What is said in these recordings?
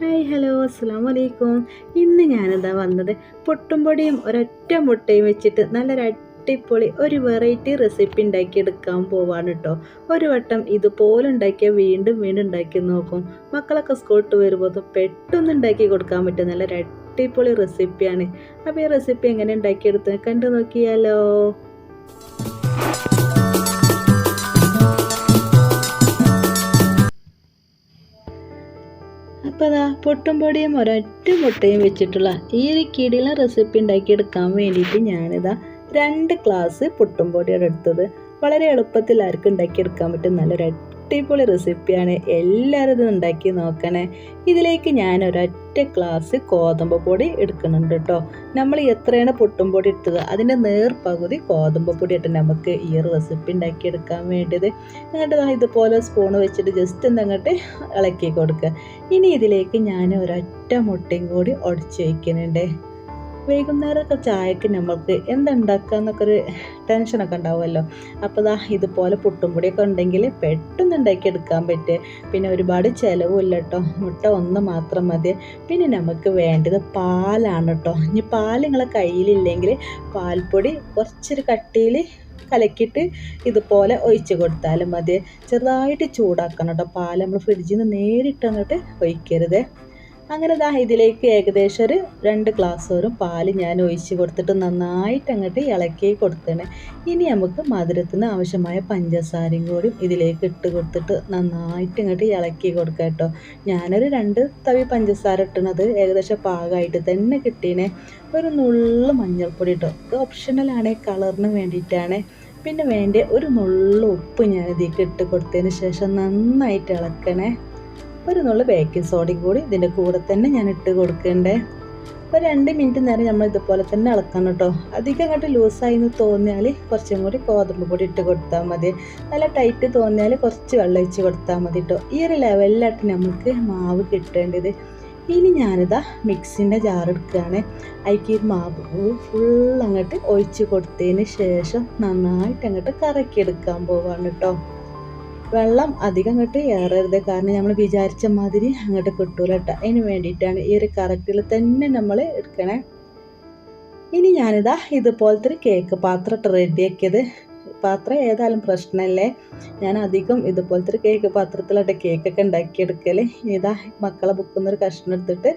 Hi hello അസ്സാം വലൈക്കും ഇന്ന് ഞാനെന്താ വന്നത് പൊട്ടുംപൊടിയും ഒരൊറ്റ മുട്ടയും വെച്ചിട്ട് നല്ലൊരു അടിപൊളി ഒരു വെറൈറ്റി റെസിപ്പി ഉണ്ടാക്കി എടുക്കാൻ പോവാണ് കേട്ടോ ഒരു വട്ടം ഇതുപോലെ ഉണ്ടാക്കിയാൽ വീണ്ടും വീണ്ടും ഉണ്ടാക്കി നോക്കും. മക്കളൊക്കെ സ്കൂളിട്ട് വരുമ്പോൾ പെട്ടെന്ന് ഉണ്ടാക്കി കൊടുക്കാൻ പറ്റും നല്ലൊരു അടിപൊളി റെസിപ്പിയാണ് അപ്പോൾ ഈ റെസിപ്പി എങ്ങനെ ഉണ്ടാക്കിയെടുത്ത് കണ്ടു നോക്കിയാലോ? അപ്പോൾ അതാ പൊട്ടും പൊടിയും ഒരൊറ്റ മുട്ടയും വെച്ചിട്ടുള്ള ഈ ഒരു കിടില റെസിപ്പി ഉണ്ടാക്കിയെടുക്കാൻ വേണ്ടിയിട്ട് ഞാനിതാ രണ്ട് ഗ്ലാസ് പൊട്ടും പൊടിയാണ് എടുത്തത്. വളരെ എളുപ്പത്തിൽ ആർക്കും ഉണ്ടാക്കിയെടുക്കാൻ പറ്റും. നല്ലൊരു അടിപൊളി റെസിപ്പിയാണ്. എല്ലാവരും ഇത് ഉണ്ടാക്കി നോക്കണേ. ഇതിലേക്ക് ഞാൻ ഒരൊറ്റ ഗ്ലാസ് ഗോതമ്പ് പൊടി എടുക്കുന്നുണ്ട് കേട്ടോ. നമ്മൾ എത്രയാണ് പൊട്ടും പൊടി ഇട്ടത്? അതിന്റെ നേർ പകുതി ഗോതമ്പ് പൊടി ഇട്ട് നമുക്ക് ഈ ഒരു റെസിപ്പി ഉണ്ടാക്കിയെടുക്കാൻ വേണ്ടിയത്. എന്നിട്ട് ഇതുപോലെ സ്പൂൺ വെച്ചിട്ട് ജസ്റ്റ് എന്തങ്ങോട്ട് ഇളക്കി കൊടുക്കുക ഇനി ഇതിലേക്ക് ഞാൻ ഒരൊറ്റ മുട്ടയും കൂടി ഉടച്ച് വയ്ക്കുന്നുണ്ട് വൈകുന്നേരമൊക്കെ ചായക്ക് നമ്മൾക്ക് എന്തുണ്ടാക്കുക എന്നൊക്കെ ഒരു ടെൻഷനൊക്കെ ഉണ്ടാവുമല്ലോ. അപ്പോൾ ദാ ഇതുപോലെ പുട്ടുംപൊടിയൊക്കെ ഉണ്ടെങ്കിൽ പെട്ടെന്ന് ഉണ്ടാക്കിയെടുക്കാൻ പറ്റും പിന്നെ ഒരുപാട് ചിലവുമില്ല കേട്ടോ. മുട്ട ഒന്ന് മാത്രം മതി. പിന്നെ നമുക്ക് വേണ്ടത് പാലാണ് കേട്ടോ. ഇനി പാൽ നിങ്ങളെ കയ്യിലില്ലെങ്കിൽ പാൽപ്പൊടി കുറച്ചൊരു കട്ടിയിൽ കലക്കിയിട്ട് ഇതുപോലെ ഒഴിച്ച് കൊടുത്താലും മതി. ചെറുതായിട്ട് ചൂടാക്കണം കേട്ടോ. പാൽ നമ്മൾ ഫ്രിഡ്ജിൽ നിന്ന് നേരിട്ട് അങ്ങോട്ട് ഒഴിക്കരുത്. അങ്ങനെ ദാ ഇതിലേക്ക് ഏകദേശം ഒരു രണ്ട് ഗ്ലാസ് വരും. പാൽ ഞാൻ ഒഴിച്ച് കൊടുത്തിട്ട് നന്നായിട്ട് അങ്ങോട്ട് ഇളക്കി കൊടുത്തണേ. ഇനി നമുക്ക് മധുരത്തിന് ആവശ്യമായ പഞ്ചസാരയും കൂടി ഇതിലേക്ക് ഇട്ട് കൊടുത്തിട്ട് നന്നായിട്ട് ഇങ്ങോട്ട് ഇളക്കി കൊടുക്കുക കേട്ടോ. ഞാനൊരു രണ്ട് തവി പഞ്ചസാര ഇട്ടണത് ഏകദേശം പാകമായിട്ട് തന്നെ കിട്ടീനെ. ഒരു നുള്ളു മഞ്ഞൾപ്പൊടി ഇട്ടോ. ഇത് ഓപ്ഷണലാണ് കളറിന് വേണ്ടിയിട്ടാണ്. പിന്നെ വേണ്ട ഒരു നുള്ളു ഉപ്പ് ഞാൻ ഇതിലേക്ക് ഇട്ട് കൊടുത്തതിന് ശേഷം നന്നായിട്ട് ഇളക്കണേ. ഒരു ബേക്കിംഗ് സോഡയും കൂടി ഇതിന്റെ കൂടെ തന്നെ ഞാൻ ഇട്ട് കൊടുക്കണ്ടേ. ഒരു രണ്ട് മിനിറ്റ് നേരം നമ്മൾ ഇതുപോലെ തന്നെ ഇളക്കണം കേട്ടോ അധികം അങ്ങോട്ട് ലൂസായി എന്ന് തോന്നിയാൽ കുറച്ചും കൂടി ഗോതമ്പ് പൊടി ഇട്ട് കൊടുത്താൽ മതി. നല്ല ടൈറ്റ് തോന്നിയാൽ കുറച്ച് വെള്ളം ഒഴിച്ച് കൊടുത്താൽ മതി കേട്ടോ ഈ ഒരു ലെവലിലായിട്ട് നമുക്ക് മാവ് കിട്ടേണ്ടത്. ഇനി ഞാനിതാ മിക്സിന്റെ ജാറെടുക്കുകയാണ് അതിക്ക് മാവ് ഫുൾ അങ്ങോട്ട് ഒഴിച്ച് കൊടുത്തതിന് ശേഷം നന്നായിട്ട് അങ്ങോട്ട് കറക്കിയെടുക്കാൻ പോവാണ് കേട്ടോ വെള്ളം അധികം അങ്ങോട്ട് ഏറരുത്. കാരണം നമ്മൾ വിചാരിച്ച മാതിരി അങ്ങോട്ട് കിട്ടൂല കേട്ടോ അതിന് വേണ്ടിയിട്ടാണ് ഈ ഒരു കറക്റ്റിൽ തന്നെ നമ്മൾ എടുക്കണേ. ഇനി ഞാനിതാ ഇതുപോലത്തെ ഒരു കേക്ക് പാത്രം റെഡിയാക്കിയത് പാത്രം ഏതായാലും പ്രശ്നമല്ലേ ഞാൻ അധികം ഇതുപോലത്തെ ഒരു കേക്ക് പാത്രത്തിലോട്ട് കേക്കൊക്കെ ഉണ്ടാക്കിയെടുക്കൽ ഇതാ മക്കളെ ബുക്കുന്നൊരു കഷ്ണം എടുത്തിട്ട്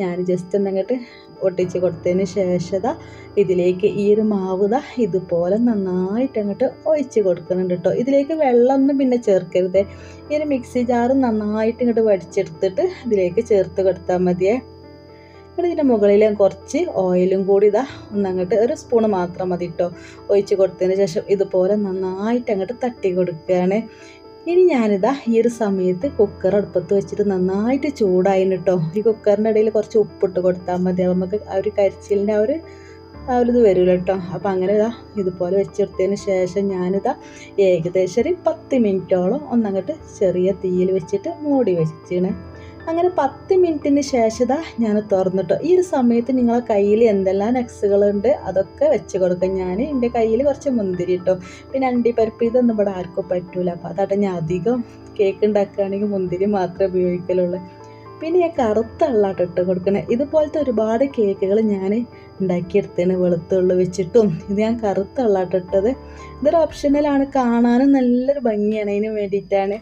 ഞാൻ ജസ്റ്റ് എന്നങ്ങോട്ട് ഒട്ടിച്ച് കൊടുത്തതിന് ശേഷം ഇതിലേക്ക് ഈ ഒരു മാവുത ഇതുപോലെ നന്നായിട്ട് അങ്ങോട്ട് ഒഴിച്ച് കൊടുക്കുന്നുണ്ട് കേട്ടോ ഇതിലേക്ക് വെള്ളമൊന്നും പിന്നെ ചേർക്കരുത്. ഈ ഒരു മിക്സി ജാറ് നന്നായിട്ട് ഇങ്ങോട്ട് വടിച്ചെടുത്തിട്ട് ഇതിലേക്ക് ചേർത്ത് കൊടുത്താൽ മതിയേ. എന്നിട്ട് ഇതിന്റെ കുറച്ച് ഓയിലും കൂടി ഇതാ ഒന്നങ്ങോട്ട് ഒരു സ്പൂണ് മാത്രം മതി കേട്ടോ ഒഴിച്ച് കൊടുത്തതിന് ശേഷം ഇതുപോലെ നന്നായിട്ട് അങ്ങോട്ട് തട്ടി കൊടുക്കുകയാണ്. ഇനി ഞാനിതാ ഈ ഒരു സമയത്ത് കുക്കർ അടുപ്പത്ത് വെച്ചിട്ട് നന്നായിട്ട് ചൂടായിന് കേട്ടോ ഈ കുക്കറിന്റെ ഇടയിൽ കുറച്ച് ഉപ്പിട്ട് കൊടുത്താൽ മതി. നമുക്ക് ആ ഒരു കരിച്ചിലിന്റെ ആ ഒരു ആ ഒരു ഇത് വരില്ല കേട്ടോ അപ്പോൾ അങ്ങനെ ഇതാ ഇതുപോലെ വെച്ചെടുത്തതിന് ശേഷം ഞാനിതാ ഏകദേശം ഒരു പത്ത് മിനിറ്റോളം ഒന്നങ്ങോട്ട് ചെറിയ തീയിൽ വെച്ചിട്ട് മൂടി വെച്ചാണ് അങ്ങനെ പത്ത് മിനിറ്റിന് ശേഷം ഞാൻ തുറന്നിട്ടോ. ഈ ഒരു സമയത്ത് നിങ്ങളെ കയ്യിൽ എന്തെല്ലാം നെക്സുകളുണ്ട് അതൊക്കെ വെച്ച് കൊടുക്കും. ഞാൻ എന്റെ കയ്യിൽ കുറച്ച് മുന്തിരി ഇട്ടോ. പിന്നെ അണ്ടിപ്പരിപ്പ് ഇതൊന്നും ഇവിടെ ആർക്കും പറ്റൂല. അപ്പോൾ അതാട്ടെ ഞാൻ അധികം കേക്ക് ഉണ്ടാക്കുകയാണെങ്കിൽ മുന്തിരി മാത്രമേ ഉപയോഗിക്കലുള്ളൂ. പിന്നെ ഞാൻ കറുത്ത വെള്ളമാട്ടോ ഇട്ട് കൊടുക്കണേ. ഇതുപോലത്തെ ഒരുപാട് കേക്കുകൾ ഞാൻ ഉണ്ടാക്കിയെടുത്തേന് വെളുത്തുള്ളി വെച്ചിട്ടും ഇത് ഞാൻ കറുത്ത വെള്ളമാട്ടോ ഇട്ടത്. ഇതൊരു ഓപ്ഷണലാണ് കാണാനും നല്ലൊരു ഭംഗിയാണ്. അതിന് വേണ്ടിയിട്ടാണ്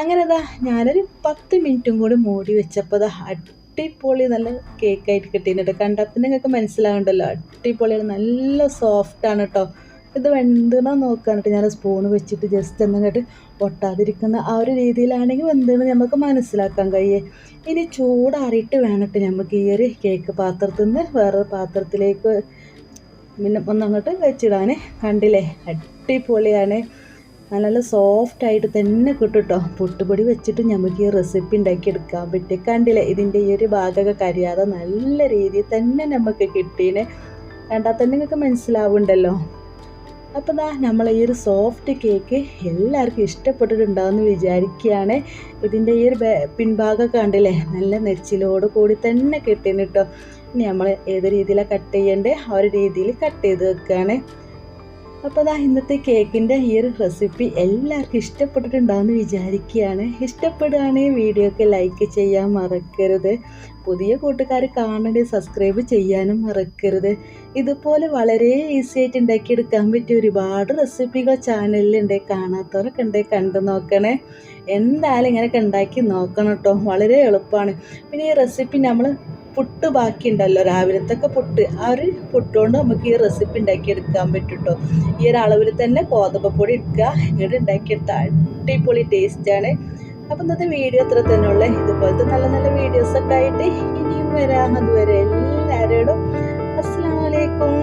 അങ്ങനെ ഇതാ ഞാനൊരു പത്ത് മിനിറ്റും കൂടി മൂടി വെച്ചപ്പോൾ ഇതാ അടിപൊളി നല്ല കേക്കായിട്ട് കിട്ടിയിട്ടുണ്ട്. കണ്ടപ്പോൾ നിങ്ങൾക്ക് മനസ്സിലാവുണ്ടല്ലോ അടിപൊളിയാണ് നല്ല സോഫ്റ്റാണ് കേട്ടോ ഇത് വെന്തണോ നോക്കാനിട്ട് ഞാൻ സ്പൂൺ വെച്ചിട്ട് ജസ്റ്റ് എന്നങ്ങോട്ട് ഒട്ടാതിരിക്കുന്ന ആ ഒരു രീതിയിലാണെങ്കിൽ വെന്തണ് നമുക്ക് മനസ്സിലാക്കാൻ കഴിയേ. ഇനി ചൂടാറിയിട്ട് വേണിട്ട് നമുക്ക് ഈ ഒരു കേക്ക് പാത്രത്തിൽ നിന്ന് വേറൊരു പാത്രത്തിലേക്ക് പിന്നെ ഒന്നങ്ങോട്ട് വെച്ചിടാൻ കണ്ടില്ലേ? അടിപൊളിയാണ്. നല്ല സോഫ്റ്റ് ആയിട്ട് തന്നെ കിട്ടുട്ടോ. പൊട്ടുപൊടി വെച്ചിട്ട് നമുക്ക് ഈ റെസിപ്പി ഉണ്ടാക്കിയെടുക്കാൻ പറ്റും കണ്ടില്ലേ ഇതിന്റെ ഈ ഒരു ഭാഗമൊക്കെ കരിയാതെ നല്ല രീതിയിൽ തന്നെ നമുക്ക് കിട്ടീനെ. കണ്ടാൽ തന്നെ നിങ്ങൾക്ക് മനസ്സിലാവുണ്ടല്ലോ. അപ്പോൾ ദാ നമ്മൾ ഈ ഒരു സോഫ്റ്റ് കേക്ക് എല്ലാവർക്കും ഇഷ്ടപ്പെട്ടിട്ടുണ്ടാവുമെന്ന് വിചാരിക്കുകയാണ്. ഇതിന്റെ ഈ ഒരു പിൻഭാഗം കണ്ടില്ലേ? നല്ല നെച്ചിലോട് കൂടി തന്നെ കിട്ടീന് കേട്ടോ ഇനി നമ്മൾ ഏത് രീതിയിലാണ് കട്ട് ചെയ്യേണ്ടത് ആ ഒരു രീതിയിൽ കട്ട് ചെയ്ത് വെക്കുകയാണ് അപ്പോൾ അതാ ഇന്നത്തെ കേക്കിന്റെ ഈ ഒരു റെസിപ്പി എല്ലാവർക്കും ഇഷ്ടപ്പെട്ടിട്ടുണ്ടാവുമെന്ന് വിചാരിക്കുകയാണ്. ഇഷ്ടപ്പെടുകയാണെങ്കിൽ വീഡിയോക്ക് ലൈക്ക് ചെയ്യാൻ മറക്കരുത്. പുതിയ കൂട്ടുകാർ കാണേണ്ടി സബ്സ്ക്രൈബ് ചെയ്യാനും മറക്കരുത്. ഇതുപോലെ വളരെ ഈസി ആയിട്ട് ഉണ്ടാക്കിയെടുക്കാൻ പറ്റിയ ഒരുപാട് റെസിപ്പികൾ ചാനലിലുണ്ട് കാണാത്തവരൊക്കെ ഉണ്ട് കണ്ടു നോക്കണേ. എന്തായാലും ഇങ്ങനെയൊക്കെ ഉണ്ടാക്കി നോക്കണം കേട്ടോ വളരെ എളുപ്പമാണ്. പിന്നെ ഈ റെസിപ്പി നമ്മൾ പുട്ട് ബാക്കിയുണ്ടല്ലോ രാവിലത്തൊക്കെ പുട്ട്. ആ ഒരു പുട്ടുകൊണ്ട് നമുക്ക് ഈ റെസിപ്പി ഉണ്ടാക്കിയെടുക്കാൻ പറ്റും കേട്ടോ ഈ ഒരു അളവിൽ തന്നെ ഗോതമ്പപ്പൊടി എടുക്കുക ഇങ്ങോട്ട് ഉണ്ടാക്കിയെടുത്ത അടിപൊളി ടേസ്റ്റാണ് അപ്പം ഇന്നത്തെ വീഡിയോ അത്ര തന്നെ ഉള്ളേ. ഇതുപോലത്തെ നല്ല നല്ല വീഡിയോസൊക്കെ ആയിട്ട് ഇനിയും വരാം. അതുവരെ എല്ലാവരോടും അസ്സാം വലൈക്കും